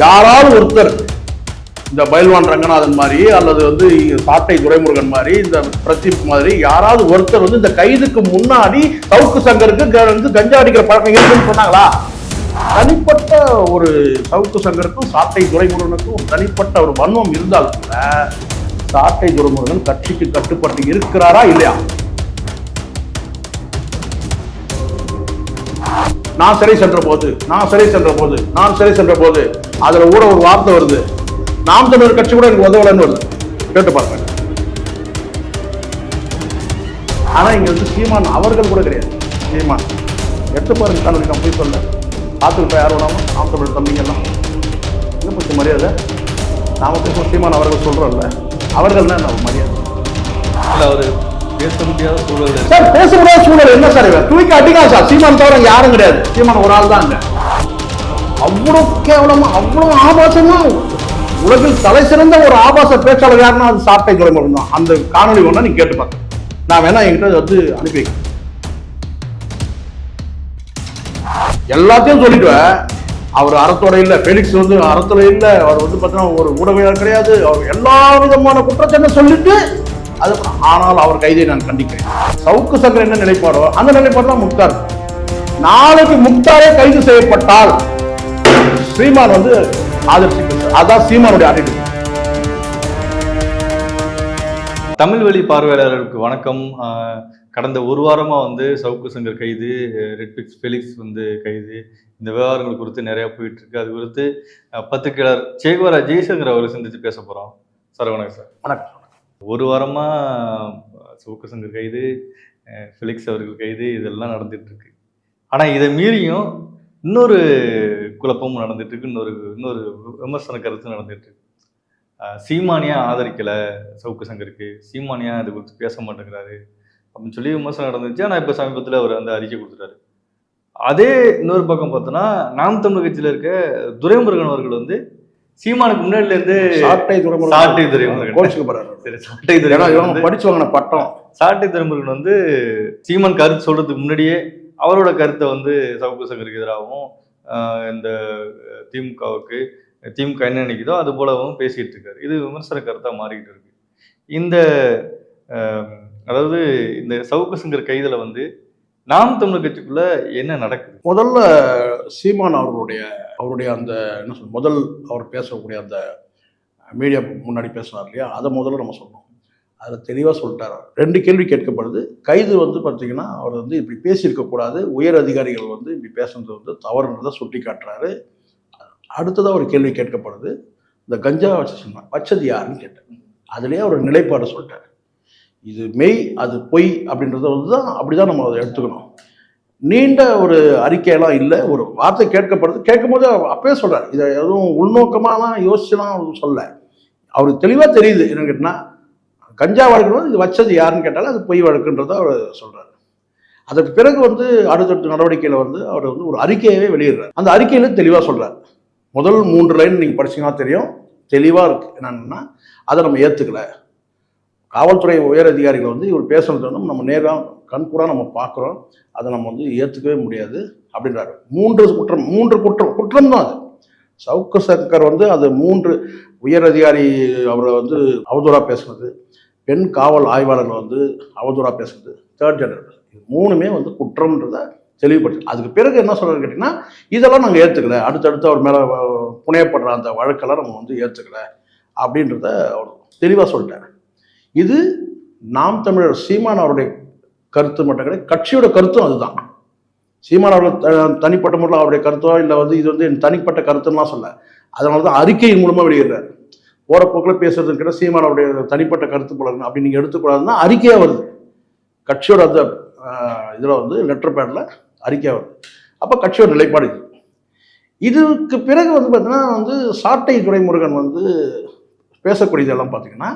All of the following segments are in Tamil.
யாராவது ஒருத்தர் இந்த பைல்வான் ரங்கநாதன் மாதிரி அல்லது வந்து சாட்டை துரைமுருகன் மாதிரி இந்த பிரதீப் மாதிரி யாராவது ஒருத்தர் வந்து இந்த கைதுக்கு முன்னாடி சவுக்கு சங்கருக்கு க- வந்து கஞ்சா அடிக்கிற பழக்கம் இருக்குன்னு சொன்னாங்களா? தனிப்பட்ட ஒரு சவுக்கு சங்கருக்கும் சாட்டை துரைமுருகனுக்கும் ஒரு தனிப்பட்ட ஒரு வன்மம் இருந்தால் கூட சாட்டை துரைமுருகன் கட்சிக்கு கட்டுப்பட்டு இருக்கிறாரா இல்லையா? நான் சிறை சென்ற போது நான் சிறை சென்ற போது நான் சிறை சென்ற போது அதுல கூட ஒரு வார்த்தை வருது. நாம் தமிழர் கட்சி கூட எனக்கு உதவலன்னு வருது. கேட்டு பாருங்க. ஆனா இங்க வந்து சீமான் அவர்கள் கூட கிடையாது. சீமான். எடுத்து பாருங்க கண்ணு நான் போய் சொல்ல. பார்த்துக்கிட்ட யார் வேணாலும் நாம் தமிழர் தம்பிங்க எல்லாம். இன்னும் கொஞ்சம் மரியாதை? நாம பேசுவோம் சீமான் அவர்கள் சொல்றோம்ல அவர்கள்னா என்ன மரியாதை? இல்ல அவரு பேச முடியாத சூழல் சார் பேச முடியாத சூழல் என்ன சார் இவன் தூக்கி அடிக்கலாம் சார். சீமான் தவிர யாரும் கிடையாது. சீமான் ஒரு ஆள் தான் இங்க. அவ்வளோ கேவலமாக அவ்வளோ ஆபாசமாக உலகில் தலை சிறந்த ஒரு ஆபாச பேச்சாளர் யாருன்னா அது சாட்டை கிளம்பி தான். அந்த காணொளி ஒன்றா நீ கேட்டு பார்க்க நான் வேணா என்கிட்ட வந்து அனுப்பி எல்லாத்தையும் சொல்லிடுவேன் அவர் அறத்தோட இல்லை ஃபெலிக்ஸ் வந்து அறத்தோட இல்லை அவர் வந்து பார்த்தீங்கன்னா ஒரு ஊடகவியலாளர் கிடையாது. அவர் எல்லா விதமான குற்றச்சாட்டை சொல்லிட்டு அது ஆனால் அவர் கைதை நான் கண்டிக்கிறேன். சவுக்கு சங்கர் என்ன நிலைப்பாடோ அந்த நிலைப்பாடு தான் முக்தார். நாளைக்கு முக்தாரே கைது செய்யப்பட்டால் சீமான் வந்து ஆதர்சி அதான் சீமானுடைய attitude. தமிழ் வழி பார்வையாளர்களுக்கு வணக்கம். கடந்த ஒரு வாரமா வந்து சவுக்கு சங்கர் கைது ரெட்பிக்ஸ் ஃபெலிக்ஸ் வந்து கைது. இந்த விவகாரங்கள் குறித்து நிறைய போயிட்டு இருக்கு. அது குறித்து பத்திரிகையாளர் சேகுவரா ஜெய்சங்கர் அவரை சந்திச்சு பேச போறோம். சார் வணக்கம் சார். வணக்கம். ஒரு வாரமா அஹ், சவுக்கு சங்கர் கைது ஃபெலிக்ஸ் அவர்கள் கைது இதெல்லாம் நடந்துட்டு இருக்கு. ஆனா இதை மீறியும் இன்னொரு குழப்பமும் நடந்துட்டு இருக்கு இன்னொரு இன்னொரு விமர்சன கருத்து நடந்துட்டு இருக்கு சீமானியா ஆதரிக்கல சவுக்கு சங்கருக்கு. சீமானியா இது குறித்து பேச மாட்டேங்கிறாரு. அப்படின்னு சொல்லி விமர்சனம் நடந்துச்சு. ஆனா இப்ப சமீபத்துல அவர் அந்த அறிக்கை கொடுத்துட்டாரு. அதே இன்னொரு பக்கம் பார்த்தோன்னா நாம் தமிழர் கட்சியில இருக்க துரைமுருகன் அவர்கள் வந்து சீமானுக்கு முன்னாடில இருந்து சாட்டை துறைமுகம் சாட்டை துரைமுருகன். கோச்சுக்கு போறாரு சரி சாட்டை ஏன்னா துரைமுருகன் இவங்க வந்து- படிச்சு வாங்கின பட்டம். சாட்டை திருமுருகன் வந்து சீமான் கருத்து சொல்றதுக்கு முன்னாடியே அவரோட கருத்தை வந்து சவுக்கு சங்கருக்கு எதிராகவும் இந்த திமுகவுக்கு திமுக என்ன நினைக்குதோ அது போலவும் பேசிகிட்டு இருக்காரு. இது விமர்சன கருத்தாக மாறிக்கிட்டு இருக்கு. இந்த அதாவது இந்த சவுக்கு கைதில் வந்து நாம் தமிழர் கட்சிக்குள்ள என்ன நடக்குது? முதல்ல சீமான் அவர்களுடைய அவருடைய அந்த என்ன சொல் முதல் அவர் பேசக்கூடிய அந்த மீடியா முன்னாடி பேசுவார் இல்லையா? அதை முதல்ல நம்ம சொன்னோம் அதில் தெளிவாக சொல்லிட்டார் ரெண்டு கேள்வி கேட்கப்படுது. கைது வந்து பார்த்தீங்கன்னா அவர் வந்து இப்படி பேசியிருக்கக்கூடாது உயர் அதிகாரிகள் வந்து இப்படி பேசுனது வந்து தவறுன்றதை சுட்டி காட்டுறாரு அடுத்ததாக ஒரு கேள்வி கேட்கப்படுது. இந்த கஞ்சா வச்சு வச்சது யாருன்னு கேட்டேன். அதுலேயே ஒரு நிலைப்பாடு சொல்லிட்டார். இது மெய் அது பொய் அப்படின்றத வந்து தான் அப்படி தான் நம்ம அதை எடுத்துக்கணும். நீண்ட ஒரு அறிக்கையெல்லாம் இல்லை. ஒரு வார்த்தை கேட்கப்படுது. கேட்கும்போது அவர் அப்பவே சொல்கிறார் இதை எதுவும் உள்நோக்கமாலாம் யோசிச்சுலாம் அவர் சொல்ல அவருக்கு தெளிவாக தெரியுது என்னன்னு கேட்டினா கஞ்சா வழக்குன்னு இது வச்சது யாருன்னு கேட்டாலும் அது பொய் வழக்குன்றதை அவர் சொல்கிறார் அதற்கு பிறகு வந்து அடுத்தடுத்த நடவடிக்கையில் வந்து அவர் வந்து ஒரு அறிக்கையவே வெளியிடுறார். அந்த அறிக்கையில் தெளிவாக சொல்கிறார் முதல் மூன்று லைன் நீங்கள் படிச்சீங்கன்னா தெரியும். தெளிவாக இருக்கு. என்னன்னா அதை நம்ம ஏற்றுக்கல காவல்துறை உயர் அதிகாரிகள் வந்து இவர் பேசுறது வந்து நம்ம நேராக கண்கூடாக நம்ம பார்க்குறோம் அதை நம்ம வந்து ஏற்றுக்கவே முடியாது அப்படின்றாரு. மூன்று குற்றம் மூன்று குற்றம் குற்றம் தான் அது. சவுக்கு சங்கர் வந்து அது மூன்று உயர் அதிகாரி அவரை வந்து அவதூறாக பேசுனது. பெண் காவல் ஆய்வாளர்கள் வந்து அவதூறாக பேசுறது தேர்ட் ஜெண்டர் இது மூணுமே வந்து குற்றம்ன்றத தெளிவுபடுத்து அதுக்கு பிறகு என்ன சொல்கிறது கேட்டிங்கன்னா இதெல்லாம் நாங்கள் ஏற்றுக்கல அடுத்தடுத்து அவர் மேலே புனையப்படுற அந்த வழக்கெல்லாம் நம்ம வந்து ஏற்றுக்கல அப்படின்றத அவர் தெளிவாக சொல்லிட்டார். இது நாம் தமிழர் சீமான் அவருடைய கருத்து மட்டும் கிடையாது கட்சியோட கருத்தும் அதுதான். சீமான் அவர்கள் த- தனிப்பட்ட முறையில் அவருடைய கருத்தோ இல்லை வந்து இது வந்து என் தனிப்பட்ட கருத்துன்னா சொல்ல அதனால தான் அறிக்கையின் மூலமாக வெளியிடுறாரு. போகிற போக்கில் பேசுறது கிட்ட சீமான் தனிப்பட்ட கருத்து போல அப்படி அப்படின்னு நீங்கள் எடுத்துக்கூடாதுன்னா அறிக்கையாக வருது. கட்சியோட அந்த இதில் வந்து லெட்டர் பேடில் அறிக்கையாக வருது. அப்போ கட்சியோட நிலைப்பாடு இது. இதுக்கு பிறகு வந்து பார்த்தீங்கன்னா வந்து சாட்டை துரைமுருகன் வந்து பேசக்கூடியதெல்லாம் பார்த்தீங்கன்னா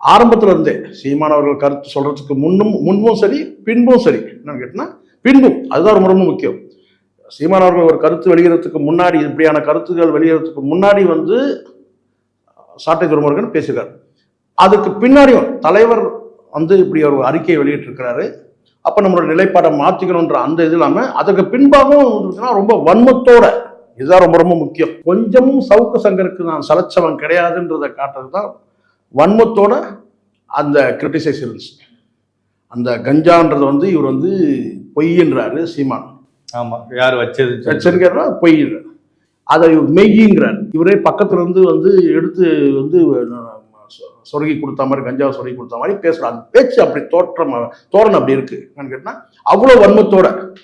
ஆரம்பத்தில் இருந்தே சீமானவர்கள் கருத்து சொல்கிறதுக்கு முன்னும் முன்பும் சரி பின்பும் சரி. என்னன்னு கேட்டிங்கன்னா பின்பும். அதுதான் ரொம்ப ரொம்ப முக்கியம். சீமானவர்கள் ஒரு கருத்து வெளியிடறதுக்கு முன்னாடி இப்படியான கருத்துக்கள் வெளியிடறதுக்கு முன்னாடி வந்து சாட்டை துறைமுருகன் பேசுகிறார். அதுக்கு பின்னாடியும் தலைவர் வந்து இப்படி ஒரு அறிக்கையை வெளியிட்டிருக்கிறாரு. அப்போ நம்மளோட நிலைப்பாடை மாற்றிக்கணுன்ற அந்த இது இல்லாமல் அதுக்கு பின்பாகவும் ரொம்ப வன்மத்தோட இதுதான் ரொம்ப ரொம்ப முக்கியம். கொஞ்சமும் சவுக்கு சங்கருக்கு நான் சலைச்சவன் கிடையாதுன்றதை காட்டுறது தான் வன்மத்தோட அந்த கிரிட்டிசைஸ் இருந்துச்சு அந்த கஞ்சான்றது வந்து இவர் வந்து பொய்ன்றாரு சீமான். ஆமா யார் வச்சது? சரிங்கிறா பொய்ன்றார் அதை இவர் மெய்யுங்கிறார். இவரே பக்கத்துல இருந்து வந்து எடுத்து வந்து சொ- சொருகி கொடுத்த மாதிரி கஞ்சாவை சொருகி கொடுத்த மாதிரி பேசுறாரு. அந்த பேச்சு அப்படி தோற்றம் தோரணம் அப்படி இருக்கு. என்னன்னு கேட்டா அவ்வளவு வன்மத்தோட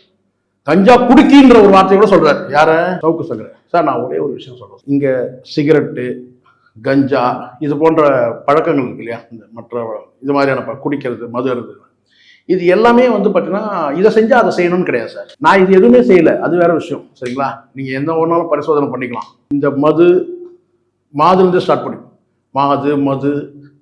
கஞ்சா குடுக்கின்ற ஒரு வார்த்தையை கூட சொல்றாரு. யார? சவுக்கு சங்கர சார் நான் ஒரே ஒரு விஷயம் சொல்றேன். இங்க சிகரெட்டு கஞ்சா இது போன்ற பழக்கங்கள் இருக்கு இல்லையா? இந்த மற்ற இது மாதிரியான ப- குடிக்கிறது மது அருது இது எல்லாமே வந்து பார்த்தீங்கன்னா இதை செஞ்சால் அதை செய்யணும்னு கிடையாது சார். நான் இது எதுவுமே செய்யலை. அது வேற விஷயம். சரிங்களா? நீங்கள் எந்த ஒன்றாலும் பரிசோதனை பண்ணிக்கலாம். இந்த மது மாதுலேருந்து ஸ்டார்ட் பண்ணி. மாது மது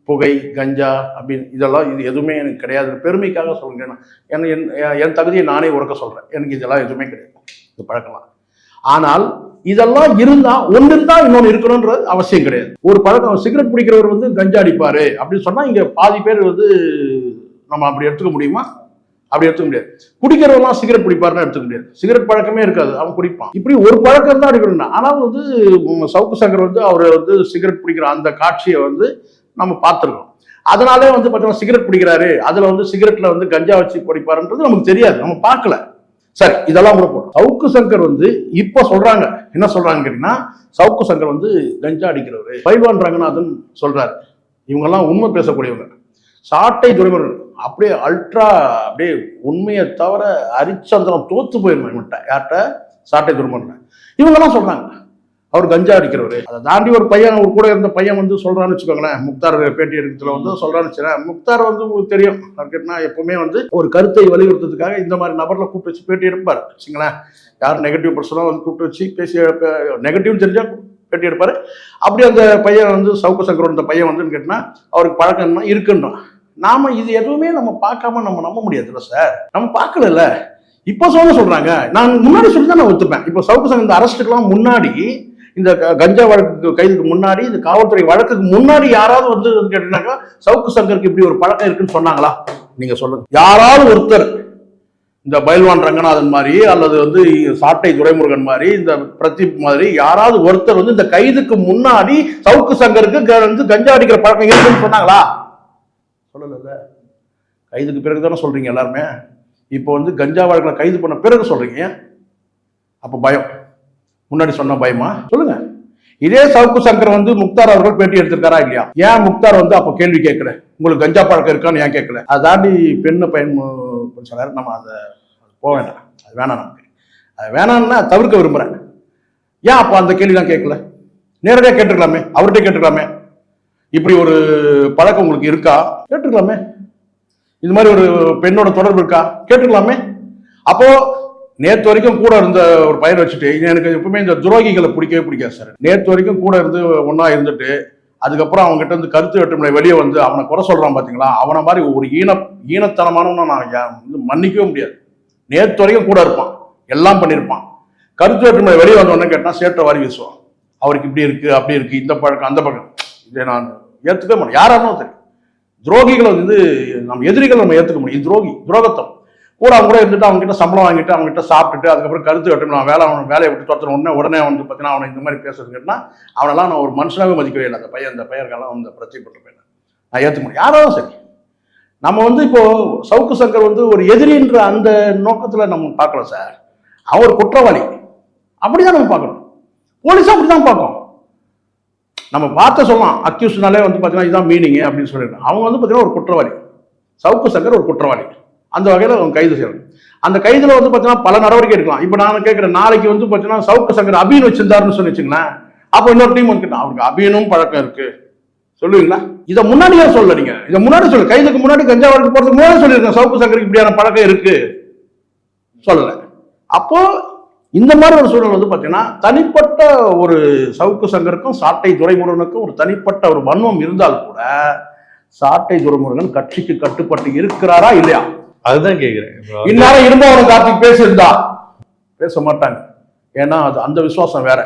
புகை கஞ்சா அப்படின்னு இதெல்லாம் இது எதுவுமே எனக்கு கிடையாது. பெருமைக்காக சொல்கிறேன் ஏன்னா என் என் தகுதியை நானே உறக்க சொல்கிறேன் எனக்கு இதெல்லாம் எதுவுமே கிடையாது. இது பழக்கலாம். ஆனால் இதெல்லாம் இருந்தால் ஒன்று இருந்தால் இன்னொன்று இருக்கணும்ன்றது அவசியம் கிடையாது. ஒரு பழக்கம் சிகரெட் பிடிக்கிறவர் வந்து கஞ்சா அடிப்பார் அப்படின்னு சொன்னால் இங்கே பாதி பேர் வந்து நம்ம அப்படி எடுத்துக்க முடியுமா? அப்படி எடுத்துக்க முடியாது. குடிக்கிறவெல்லாம் சிகரெட் பிடிப்பாருன்னு எடுத்துக்க முடியாது. சிகரெட் பழக்கமே இருக்காது. அவன் குடிப்பான். இப்படி ஒரு பழக்கம் தான் இருக்கணும் ஆனால் வந்து சவுக்கு சங்கர் வந்து அவர் வந்து சிகரெட் பிடிக்கிற அந்த காட்சியை வந்து நம்ம பார்த்துருக்கோம். அதனாலே வந்து பார்த்தீங்கன்னா சிகரெட் பிடிக்கிறாரு. அதில் வந்து சிகரெட்டில் வந்து கஞ்சா வச்சு பிடிப்பாருன்றது நமக்கு தெரியாது. நம்ம பார்க்கல. சரி இதெல்லாம் கூட போடும் சவுக்கு சங்கர் வந்து இப்போ சொல்றாங்க. என்ன சொல்றாங்க கேட்டீங்கன்னா சவுக்கு சங்கர் வந்து கஞ்சா அடிக்கிறவர் பைவான் ரங்கநாதன் சொல்றாரு. இவங்கெல்லாம் உண்மை பேசக்கூடியவங்க. சாட்டை துறைமுறை அப்படியே அல்ட்ரா அப்படியே உண்மையை தவிர ஹரிச்சந்திரன் தோத்து போயிருந்தேன் யார்கிட்ட? சாட்டை துருமன் இவங்கெல்லாம் சொல்றாங்க. அவர் கஞ்சா அடிக்கிறவர். அதை தாண்டி ஒரு பையன் ஒரு கூட இருந்த பையன் வந்து சொல்றான்னு வச்சுக்கோங்களேன். முக்தார் பேட்டி எடுக்கிறதுல வந்து சொல்றான்னு வச்சுக்கேன் முக்தார் வந்து உங்களுக்கு தெரியும். மார்க்கெட்னா எப்பவுமே வந்து ஒரு கருத்தை வலியுறுத்துறதுக்காக இந்த மாதிரி நபர்ல கூப்பிட்டு வச்சு பேட்டி எடுப்பார். வச்சுங்களேன் யார் நெகட்டிவ் பர்சனாக வந்து கூப்பிட்டு வச்சு பேசி நெகட்டிவ் தெரிஞ்சா பேட்டி எடுப்பார். அப்படி அந்த பையன் வந்து சவுக்கு சங்கரோட பையன் வந்து கேட்டினா அவருக்கு பழக்கம் இருக்குன்றான். நாம இது எதுவுமே நம்ம பார்க்காம நம்ம நம்ப முடியாதுல்ல சார் நம்ம பார்க்கல இப்போ சொல்ல சொல்றாங்க. நான் முன்னாடி சொல்லி தான் நான் ஒத்துப்பேன். இப்போ சவுக்கு சங்கம் இந்த அரெஸ்ட்டுக்கெல்லாம் முன்னாடி இந்த க- கஞ்சா வழக்கு கைதுக்கு முன்னாடி இந்த காவல்துறை வழக்குக்கு முன்னாடி யாராவது வந்து கேட்டீங்கன்னாக்கா சவுக்கு சங்கருக்கு இப்படி ஒரு பழக்கம் இருக்குன்னு சொன்னாங்களா? நீங்க சொல்லுங்க. யாராவது ஒருத்தர் இந்த பைல்வான் ரங்கநாதன் மாதிரி அல்லது வந்து சாட்டை துரைமுருகன் மாதிரி இந்த பிரதீப் மாதிரி யாராவது ஒருத்தர் வந்து இந்த கைதுக்கு முன்னாடி சவுக்கு சங்கருக்கு வந்து கஞ்சா அடிக்கிற பழக்கம் இருக்குன்னு சொன்னாங்களா? சொல்லல கைதுக்கு பிறகு தானே சொல்கிறீங்க எல்லாருமே? இப்போ வந்து கஞ்சா வழக்கில் கைது பண்ண பிறகு சொல்கிறீங்க அப்போ பயம். முன்னாடி சொன்ன பயமா? சொல்லுங்க. இதே சவுக்கு சங்கர் வந்து முக்தார் அவர்கள் பேட்டி எடுத்திருக்காரா இல்லையா? ஏன் முக்தார் வந்து அப்போ கேள்வி கேட்கல? உங்களுக்கு கஞ்சா பழக்கம் இருக்கான்னு ஏன் கேட்கல? அதை தாண்டி பெண்ணை பயன் சொன்னார் நம்ம அதை போக வேண்டாம். அது வேணாம் நமக்கு. அது வேணாம்னா தவிர்க்க விரும்புகிறேன் ஏன் அப்போ அந்த கேள்விலாம் கேட்கல? நேரடியாக கேட்டுருக்கலாமே. அவர்கிட்ட கேட்டுருக்கலாமே. இப்படி ஒரு பழக்கம் உங்களுக்கு இருக்கா? கேட்டுக்கலாமே இது மாதிரி ஒரு பெண்ணோட தொடர்பு இருக்கா? கேட்டுக்கலாமே அப்போ நேற்று வரைக்கும் கூட இருந்த ஒரு பையனை வச்சுட்டு எனக்கு எப்பவுமே இந்த துரோகிகளை பிடிக்கவே பிடிக்காது சார். நேற்று வரைக்கும் கூட இருந்து ஒன்றா இருந்துட்டு அதுக்கப்புறம் அவங்க கிட்ட இருந்து கருத்து வேற்றுமை வெளியே வந்து அவனை குறை சொல்றான் பாத்தீங்களா? அவனை மாதிரி ஒரு ஈன ஈனத்தனமானவனை நான் யா- வந்து மன்னிக்கவே முடியாது. நேற்று வரைக்கும் கூட இருப்பான். எல்லாம் பண்ணியிருப்பான் கருத்து வேற்றுமை வெளியே வந்தோடனே கேட்டால் கேட்டா சேற்ற வாரி வீசுவான். அவருக்கு இப்படி இருக்கு அப்படி இருக்கு இந்த பழக்கம் அந்த பழக்கம். இதை நான் ஏற்றுக்கவே மாட்டேன் யாராலும் சரி. துரோகிகளை வந்து நம்ம எதிரிகளை நம்ம ஏற்றுக்க முடியும். துரோகி துரோகத்தம். கூட அவங்க கூட இருந்துட்டு அவங்க கிட்ட சம்பளம் வாங்கிட்டு அவங்க கிட்ட சாப்பிட்டுட்டு அதுக்கப்புறம் கருத்து வெட்டும் நான் வேலை அவன் வேலையை விட்டு துரத்துன உடனே உடனே வந்து பார்த்தீங்கன்னா அவனை இந்த மாதிரி பேசுறது அவனெல்லாம் நான் ஒரு மனுஷனாக மதிக்கவே இல்லை. அந்த பையன் அந்த பையர்களெல்லாம் வந்து பிரச்சனை பண்ற பையன் நான் ஏற்றுக்க முடியும் யாராலும் சரி. நம்ம வந்து இப்போ சவுக்கு சங்கர் வந்து ஒரு எதிரின்ற அந்த நோக்கத்தில் நம்ம பார்க்கலாம் சார். அவன் ஒரு குற்றவாளி. அப்படிதான் நம்ம பார்க்கணும். போலீஸும் அப்படிதான் பார்க்கும். நம்ம பார்த்த சொல்லலாம். அக்யூஸ்னாலே வந்து பார்த்தீங்கன்னா இதுதான் மீனிங் அப்படின்னு சொல்லிடுறோம் அவங்க வந்து பார்த்தீங்கன்னா ஒரு குற்றவாளி. சவுக்கு சங்கர் ஒரு குற்றவாளி. அந்த வகையில் அவங்க கைது செய்யணும் அந்த கைதில் வந்து பார்த்தீங்கன்னா பல நடவடிக்கை எடுக்கலாம். இப்போ நான் கேட்குறேன் நாளைக்கு வந்து பார்த்தீங்கன்னா சவுக்கு சங்கர் அபீன் வச்சிருந்தாருன்னு சொல்லி வச்சுங்களேன் அப்போ இன்னொரு டீம் வந்து அவருக்கு அபீனும் பழக்கம் இருக்கு. சொல்லுவீங்களா? இதை முன்னாடியே சொல்ல நீங்க. இதை முன்னாடி சொல்லு கைதுக்கு முன்னாடி கஞ்சா வழக்கு போகிறதுக்கு முன்னாடி சொல்லியிருக்கேன். சவுக்கு சங்கருக்கு இப்படியான பழக்கம் இருக்கு. சொல்லலை. அப்போ இந்த மாதிரி ஒரு சூழல் வந்து பார்த்தீங்கன்னா தனிப்பட்ட ஒரு சவுக்கு சங்கருக்கும் சாட்டை துரைமுருகனுக்கும் ஒரு தனிப்பட்ட ஒரு வன்மம் இருந்தால் கூட சாட்டை துரைமுருகன் கட்சிக்கு கட்டுப்பட்டு இருக்கிறாரா இல்லையா? அதுதான் கேக்குறேன். இப்போ இந்நேரம் இருந்தவன் கார்த்திக் பேசியிருந்தா? பேச மாட்டாங்க. ஏன்னா அது அந்த விசுவாசம் வேற.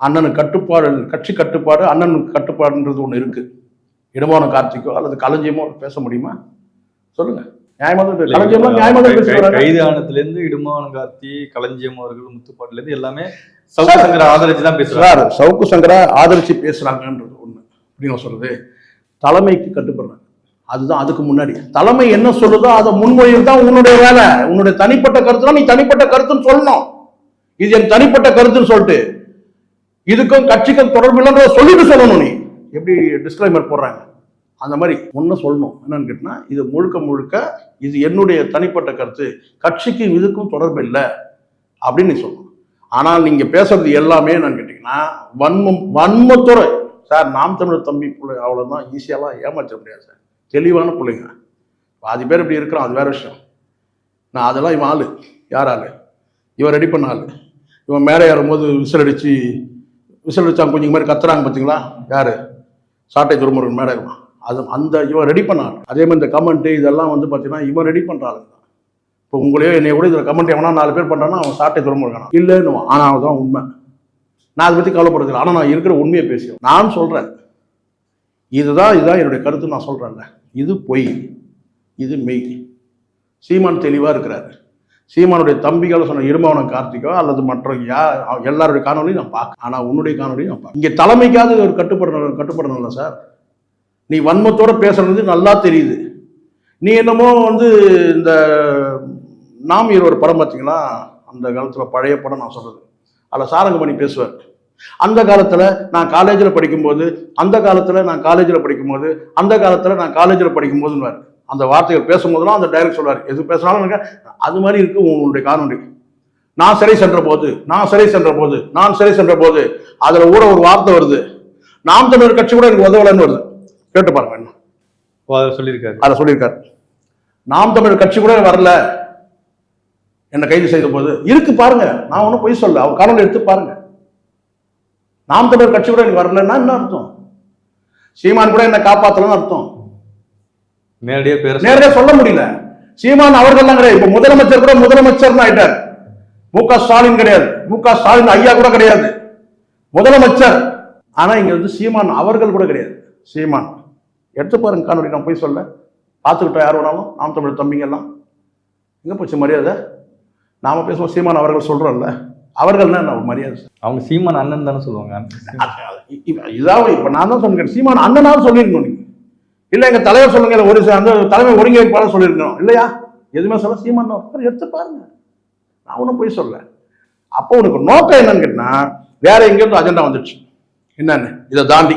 அண்ணனுக்கு கட்டுப்பாடு கட்சி கட்டுப்பாடு அண்ணனுக்கு கட்டுப்பாடுன்றது ஒன்று இருக்கு. இடமான கார்த்திக்கோ அல்லது களஞ்சியமோ பேச முடியுமா? சொல்லுங்க. நியாயமா தான் பேசு- களஞ்சியம்லாம் நியாயமா தான் பேசி வராங்க. கைது ஆனதுல இருந்து இடுமானம் கார்த்தி களஞ்சியம் அவர்கள் முத்துப்பாட்டுல இருந்து எல்லாமே சவுக்கு சங்கர ஆதரிச்சு தான் பேசுறாங்க. சார் சவுக்கு சங்கரா ஆதரிச்சு பேசுறாங்கன்றது ஒண்ணு அப்படின்னு சொல்றது? தலைமைக்கு கட்டுப்படுறாங்க. அதுதான் அதுக்கு முன்னாடி. தலைமை என்ன சொல்லுதோ அதை முன்மொழிவு தான் உன்னுடைய வேலை. உன்னுடைய தனிப்பட்ட கருத்துனா நீ தனிப்பட்ட கருத்துன்னு சொல்லணும். இது என் தனிப்பட்ட கருத்துன்னு சொல்லிட்டு இதுக்கும் கட்சிக்கும் தொடர்பு இல்லைன்றத சொல்லிட்டு சொல்லணும் நீ. எப்படி டிஸ்க்ளைமர் போடுறாங்க? அந்த மாதிரி ஒன்று சொல்லணும். என்னன்னு கேட்டினா இது முழுக்க முழுக்க இது என்னுடைய தனிப்பட்ட கருத்து. கட்சிக்கும் இதுக்கும் தொடர்பு இல்லை அப்படின்னு நீ சொல்லணும். ஆனால் நீங்க பேசுறது எல்லாமே என்னன்னு கேட்டிங்கன்னா வன்மம் வன்மத்துறை. சார் நாம் தமிழர் தம்பி பிள்ளை அவ்வளோதான் ஈஸியாலாம் ஏமாற்ற முடியாது சார். தெளிவான பிள்ளைங்க. பாதி பேர் இப்படி இருக்கிறான் அது வேற விஷயம். நான் அதெல்லாம் இவன் ஆளு. யார் ஆளு? இவன் ரெடி பண்ண ஆளு. இவன் மேலே ஏறும்போது விசில் அடித்து விசில் அடிச்சாங்க கொஞ்சம் மாதிரி கத்துறாங்க பார்த்தீங்களா யார்? சாட்டை துருமுருகன் மேலே ஏறுவான் அது அந்த இவன் ரெடி பண்ணார் அதே மாதிரி இந்த கமெண்ட்டு இதெல்லாம் வந்து பார்த்தீங்கன்னா இவன் ரெடி பண்ணுறாங்க இப்போ உங்களையோ என்னைய கூட இதில் கமெண்ட் எவனா நாலு பேர் பண்ணுறான்னா அவன் சாட்டை துறமுருக்கான் இல்லைன்னு ஆனால் அதுதான் உண்மை. நான் அதை பற்றி கவலைப்படுறதில்லை ஆனால் நான் இருக்கிற உண்மையை பேசுவேன். நான் சொல்கிறேன் இதுதான் இதுதான் என்னுடைய கருத்து. நான் சொல்கிறேன்ல இது பொய். இது மெய். சீமான் தெளிவாக இருக்கிறார். சீமானுடைய தம்பிகள் சொன்ன இருமவனம் கார்த்திகோ அல்லது மற்ற யா எல்லாருடைய காணொலியும் நான் பார்க்க ஆனால் உன்னுடைய காணொலியும் நான் பார்க்க இங்கே தலைமைக்காவது ஒரு கட்டுப்படணும் கட்டுப்படணும்ல சார். நீ வன்மத்தோட பேசுறது நல்லா தெரியுது. நீ என்னமோ வந்து இந்த நாம் இருவர் படம் பார்த்தீங்கன்னா அந்த காலத்தில் பழைய படம் நான் சொல்றது. அதில் சாரங்கமணி பேசுவார். அந்த காலத்தில் நான் காலேஜில் படிக்கும்போது அந்த காலத்தில் நான் காலேஜில் படிக்கும்போது அந்த காலத்தில் நான் காலேஜில் படிக்கும்போதுன்னு அந்த வார்த்தைகள் பேசும்போதெல்லாம் அந்த டைரக்ட் சொல்வார் எது பேசினாலும் அது மாதிரி இருக்கு உன்னுடைய காணொலி நான் சிறை சென்ற போது நான் சிறை சென்ற போது நான் சிறை சென்ற போது அதில் ஊற ஒரு வார்த்தை வருது. நாம் தமிழர் கட்சி கூட எனக்கு உதவலைன்னு வருது. கேட்டு பாருங்க என்ன அதை சொல்லியிருக்காரு. அதை சொல்லியிருக்காரு. நாம் தமிழர் கட்சி கூட வரல. என்னை கைது செய்த போது. இருக்கு பாருங்க. நான் ஒன்றும் பொய் சொல்ல அவர் காணொலி எடுத்து பாருங்க. நாம் தமிழர் கட்சி கூட எனக்கு வரலன்னா என்ன அர்த்தம்? சீமான் கூட என்னை காப்பாத்தலன்னு அர்த்தம். நேரடியா பேர நேரடியா சொல்ல முடியல. சீமான் அவர்கள்லாம் கிடையாது. இப்ப முதலமைச்சர் கூட முதலமைச்சர் ஆயிட்டார். மு க ஸ்டாலின் கிடையாது. மு க ஸ்டாலின் ஐயா கூட கிடையாது. முதலமைச்சர். ஆனா இங்க வந்து சீமான் அவர்கள் கூட கிடையாது. சீமான். எடுத்து பாருங்க காணொலி. நான் போய் சொல்ல பார்த்துக்கிட்டோம் யார் வேணாலும்? நாம் தமிழ் தம்பிங்க எல்லாம் எங்க போச்சு மரியாதை? நாம பேசுவோம் சீமான் அவர்கள் சொல்றோம்ல அவர்கள்னா என்ன ஒரு மரியாதை? அவங்க சீமான் அண்ணன் தானே சொல்லுவாங்க. இதாவது இப்ப நான் தான் சொன்னேன் சீமான் அண்ணனாவது சொல்லியிருக்கணும் நீங்க. இல்ல எங்க தலைவர் சொல்லுங்க ஒரு அந்த தலைமை ஒருங்கிணைப்பாளர் சொல்லியிருக்கணும். இல்லையா? எதுவுமே சொல்ல சீமான் எடுத்து பாருங்க. நான் ஒன்றும் போய் சொல்ல அப்போ உனக்கு நோக்கம் என்னன்னு கேட்டா வேற எங்கேருந்து அஜெண்டா வந்துடுச்சு. என்னன்னு? இதை தாண்டி.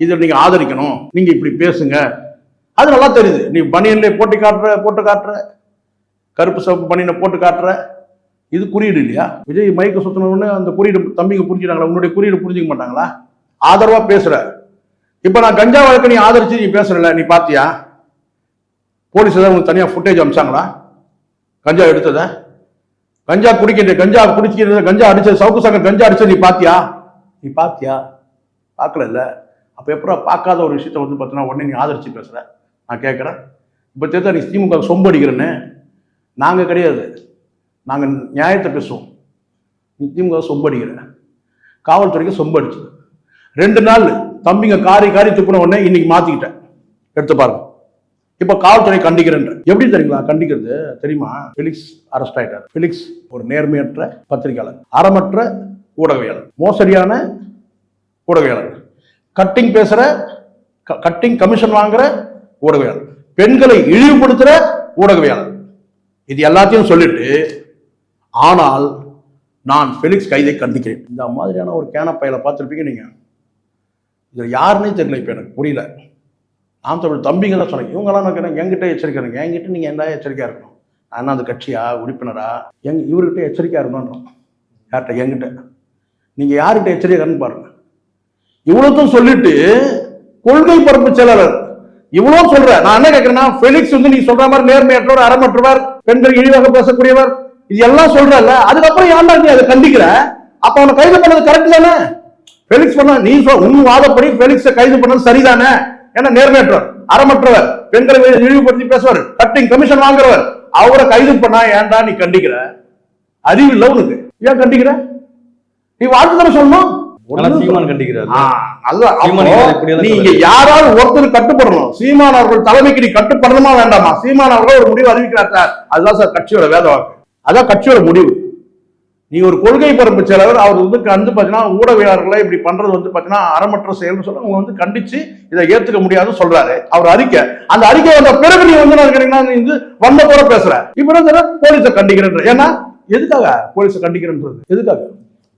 இதை நீங்க ஆதரிக்கணும். நீங்க இப்படி பேசுங்க. அது நல்லா தெரியுது. நீ பனியன்ல போட்டு காட்டுற போட்டு காட்டுற. கருப்பு சிவப்பு பனியனை போட்டு காட்டுற. இது குறியீடு இல்லையா? விஜய் மைக்க சுத்தினோடனே அந்த குறியீடு தம்பிங்க புரிஞ்சுட்டாங்களா உன்னுடைய குறியீடு புரிஞ்சுக்க மாட்டாங்களா? ஆதரவா பேசுற. இப்போ நான் கஞ்சா வழக்கு நீ ஆதரிச்சு நீ பேசுறல நீ பாத்தியா? போலீஸ் ஏதாவது உனக்கு தனியாக ஃபுட்டேஜ் அமிச்சாங்களா கஞ்சா எடுத்ததை? கஞ்சா குடிக்கின்ற கஞ்சா குடிக்கிறது கஞ்சா அடிச்சது சவுக்கு சங்கர் கஞ்சா அடிச்சது நீ பாத்தியா? நீ பாத்தியா? பார்க்கல அப்போ எப்படா பார்க்காத ஒரு விஷயத்த வந்து பார்த்தீங்கன்னா உடனே நீ ஆதரிச்சு பேசுகிற நான் கேட்குறேன். இப்போ தெரிஞ்சா நீ திமுக சொம்படிக்கிறேன்னு நாங்கள் கிடையாது. நாங்கள் நியாயத்தை பேசுவோம். நீ திமுக சொம்பு காவல்துறைக்கு சொம்படிச்சு ரெண்டு நாள் தம்பிங்க காரி காரி துப்புன உடனே இன்னைக்கு மாற்றிக்கிட்டேன் எடுத்து பாருங்க. இப்போ காவல்துறை கண்டிக்கிறேன் எப்படி தெரியுங்களா? கண்டிக்கிறது தெரியுமா? பிலிக்ஸ் அரெஸ்ட் ஆயிட்டார். பிலிக்ஸ் ஒரு நேர்மையற்ற பத்திரிகையாளர். அறமற்ற ஊடகவியாளர் மோசடியான ஊடகவியாளர் கட்டிங் பேசுற கட்டிங் கமிஷன் வாங்குற ஊடகவியாளர் பெண்களை இழிவுபடுத்துற ஊடகவியாளர் இது எல்லாத்தையும் சொல்லிட்டு ஆனால் நான் ஃபெலிக்ஸ் கைதை கண்டிக்கிறேன். இந்த மாதிரியான ஒரு கேனப்பையில பார்த்துருப்பீங்க நீங்கள் இதில் யாருன்னே தெரியல இப்போ எனக்கு புரியல. நான் தமிழ் தம்பிங்க தான் சொன்னேன் இவங்கெல்லாம் நான் என்கிட்ட எச்சரிக்கை என்கிட்ட நீங்கள் என்ன எச்சரிக்கையாக இருக்கணும்? நான் அந்த கட்சியா உறுப்பினரா? எங் இவர்கிட்ட எச்சரிக்கையாக இருக்கணும்ன்றோம் யார்கிட்ட? என்கிட்ட. நீங்கள் யார்கிட்ட எச்சரிக்கைன்னு பாருங்கள் இவ்வளோத்தும் சொல்லிட்டு கொள்கை பரப்பு செயலாளர். இவ்வளோ சொல்ற. நான் என்ன கேட்கிறேன்னா ஃபெலிக்ஸ் வந்து நீ சொல்ற மாதிரி நேர்மையற்றவர் அறமற்றவர் பெண்கள் இழிவாக பேசக்கூடியவர் இது எல்லாம் சொல்றல அதுக்கப்புறம் ஏன்டா நீ அதை கண்டிக்கிற? அப்ப அவனை கைது பண்ணது கரெக்ட் தானே? ஃபெலிக்ஸ் பண்ண நீ சொல் உன் வாதப்படி ஃபெலிக்ஸை கைது பண்ணது சரிதானே? ஏன்னா நேர்மையற்றவர் அறமற்றவர் பெண்களை இழிவுபடுத்தி பேசுவார் கட்டிங் கமிஷன் வாங்குறவர். அவரை கைது பண்ணா ஏன்டா நீ கண்டிக்கிற? அறிவு இல்லை உனக்கு. ஏன் கண்டிக்கிற? நீ வாழ்த்து தானே சொல்லணும். யாராவது ஒருத்தர் கட்டுப்படணும். சீமான் அவர்கள் தலைமைக்கு நீ கட்டுப்படணுமா வேண்டாமா? சீமான் அவர்கள் ஒரு முடிவு அறிவிக்கிறார் சார். அதுதான் சார் கட்சியோட வேத வாக்கு. அதான் கட்சியோட முடிவு. நீ ஒரு கொள்கை பரப்பு செயலாளர் அவர் வந்து வந்து பாத்தீங்கன்னா ஊடகவியலாளர்களை இப்படி பண்றது வந்து பாத்தீங்கன்னா அறமற்ற செயல்னு சொல்லி அவங்க வந்து கண்டிச்சு இதை ஏத்துக்க முடியாதுன்னு சொல்றாரு. அவர் அறிக்கை. அந்த அறிக்கை வந்த பிறகு நீ வந்து நான் கேட்டீங்கன்னா நீ வந்து வந்த போற பேசுற. இப்ப என்ன போலீஸை கண்டிக்கிறேன்ற. ஏன்னா எதுக்காக போலீஸை கண்டிக்கிறேன்றது? எதுக்காக?